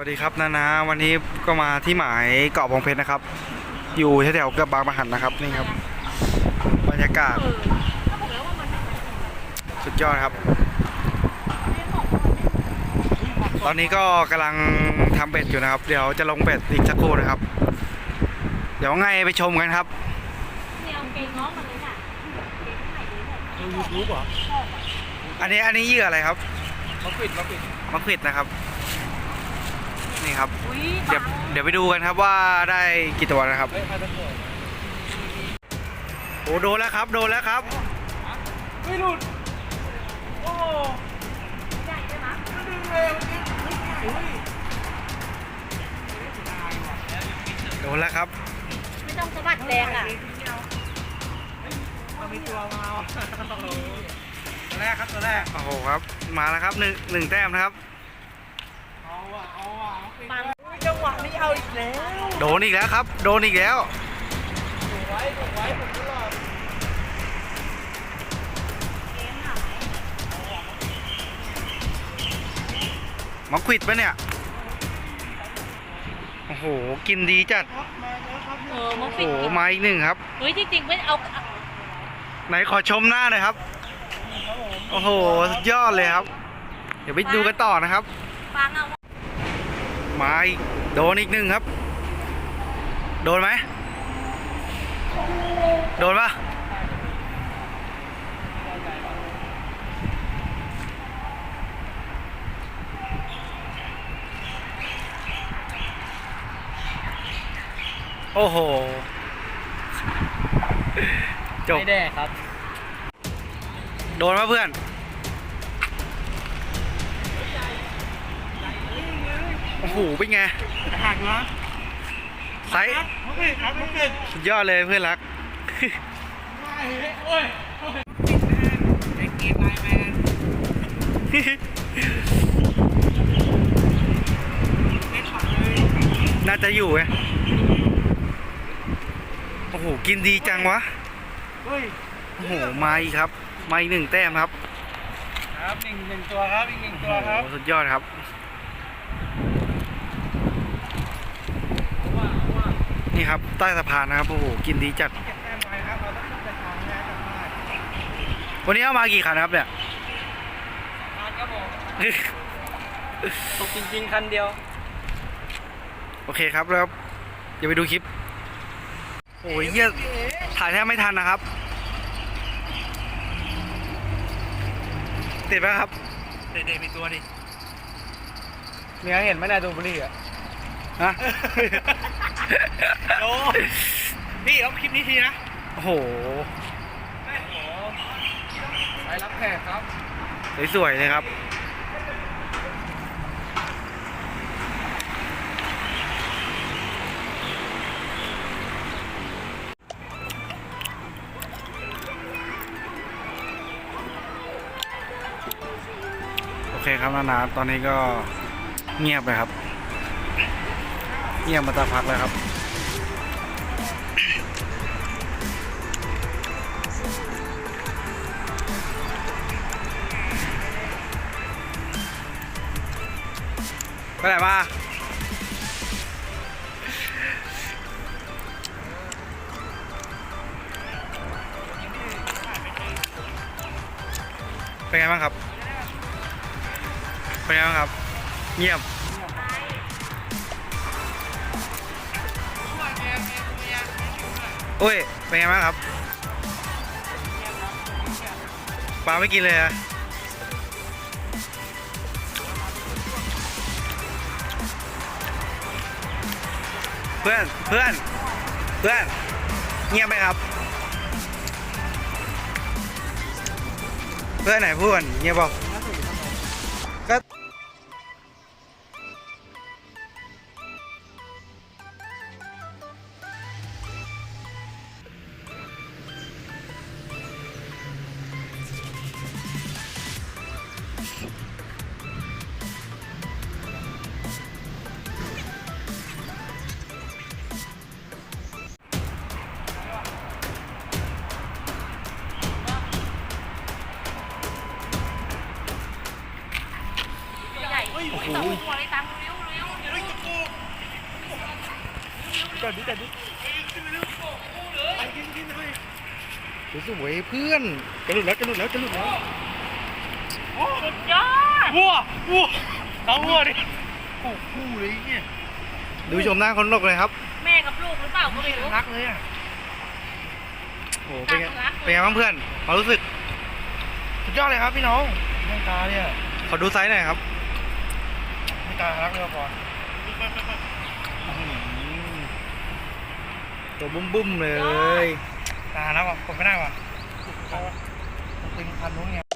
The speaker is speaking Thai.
ดีครับนานาวันนี้ก็มาที่หมายเกาะบองเพชรนะครับ อยู่แถวๆเกือบบางปะหันนะครับนี่ครับ บรรยากาศ สุดยอดครับ ตอนนี้ก็กำลังทำเบ็ดอยู่นะครับ เดี๋ยวจะลงเบ็ดอีกสักครู่นะครับ เดี๋ยวไงไปชมกันครับเนี่ยเอาเกงน้องมาเลยน่ะเกงใส่เลยเนี่ยยูทูบเหรออันนี้อันนี้เหยื่ออะไรครับมาปิดมาปิดมะขวิดนะครับ นี่ครับอุ้ยเดี๋ยวเดี๋ยวไปดูกันครับว่าได้กี่ตัวนะครับเฮ้ยมาตะโกนโอ้โดนแล้วครับ โดนแล้วครับเฮ้ยหลุด โอ้ใหญ่ใช่ไหมดึงเลยเมื่อกี้อุ้ยโดนแล้วครับ ไม่ต้องสะบัดแรงอะมันมีตัวมาว่ะตัวแรกครับตัวแรก โอ้โหครับ มาแล้วครับหนึ่งหนึ่งแต้มนะครับ เอาว่ะเอาว่ะเอา ปิดปังอุ้ยจังหวะนี้เอาอีกแล้ว โดนอีกแล้วครับ โดนอีกแล้วถูกไว้ถูกไว้ผมตลอดเกงหายมะขวิดปะเนี่ย โอ้โห กินดีจัดครับมาแล้วครับเออมะโอ้ฟิโหกมาอีกหนึ่งครับ เฮ้ยที่จริงไม่เอาไหนขอชมหน้าหน่อยครับ โอ้โห สุดยอดเลยครับ เดี๋ยวไปดูกันต่อนะครับ ปังเอา มาอีกโดนอีกหนึ่งครับ โดนไหม โดนปะโอ้โห จบ ไม่ได้ครับ โดนปะเพื่อน หเป็นไงหักนะไซส์มาปิดครับมาปิดสุดยอดเลยเพื่อนรักโอ้ยไอ้เกมไลน์แมนเล่นฝังเลยน่าจะอยู่ไงโอ้โห กินดีจังวะเฮ้ยโอ้โห มาอีกครับ มาอีกหนึ่งแต้มครับ ครับหนึ่งหนึ่งตัวครับอีกหนึ่งตัวครับโอ้โหสุดยอดครับ นี่ครับ ใต้สะพานนะครับโอ้โหกินดีจัดเก็บแต้มไว้ครับเราต้องขึ้นไปทางแม่ทางบ้านวันนี้เอามากี่คันครับเนี่ยทางครับผมตกจริงๆคันเดียว โอเคครับแล้วเดี๋ยวไปดูคลิปโอ้ยเหี้ยถ่ายแทบไม่ทันนะครับติดไหมครับเด็กๆมีตัวดิเมียเห็นไหมนายดูบุรีอะฮะ โอ้พี่เอาคลิปนี้ทีนะ โอ้โห ไปรับแขกครับ สวยๆเลยครับ โอเคครับนานาตอนนี้ก็เงียบเลยครับ เงียบมาตาพักแล้วครับ ปไหนมาเป็นไงบ้างครับ เป็นไงบ้างครับ เงียบโอ้ย เป็นไงบ้างครับปลาไม่กินเลยอะ พื่อนเพื่อนเพื่อนเงียบไหมครับ เพื่อนไหนพูดก่อนเงียบบอก หัวเลยตามเร็วเร็วเร็วจัดดิจัดดิสวยเพื่อนกระลุดแล้วกระลุดแล้วกระลุดแล้วสุดยอดวัววัวน้วัวดิโอ้คู่เลยเนี่ยดูชมหน้าคนนกเลยครับ แม่กับลูกหรือเปล่าก็ไม่รู้รักเลยอะโอ้เป็นไงเป็นไงบ้างเพื่อนความรู้สึกสุดยอดเลยครับพี่น้องหน้าตาเนี่ยขอดูไซส์หน่อยครับ ไม่ตารักเลยก่อนตัวบุ้มๆเลย ตาแล้วอะกดไม่ได้ว่ะมันตึงพันนู้นไง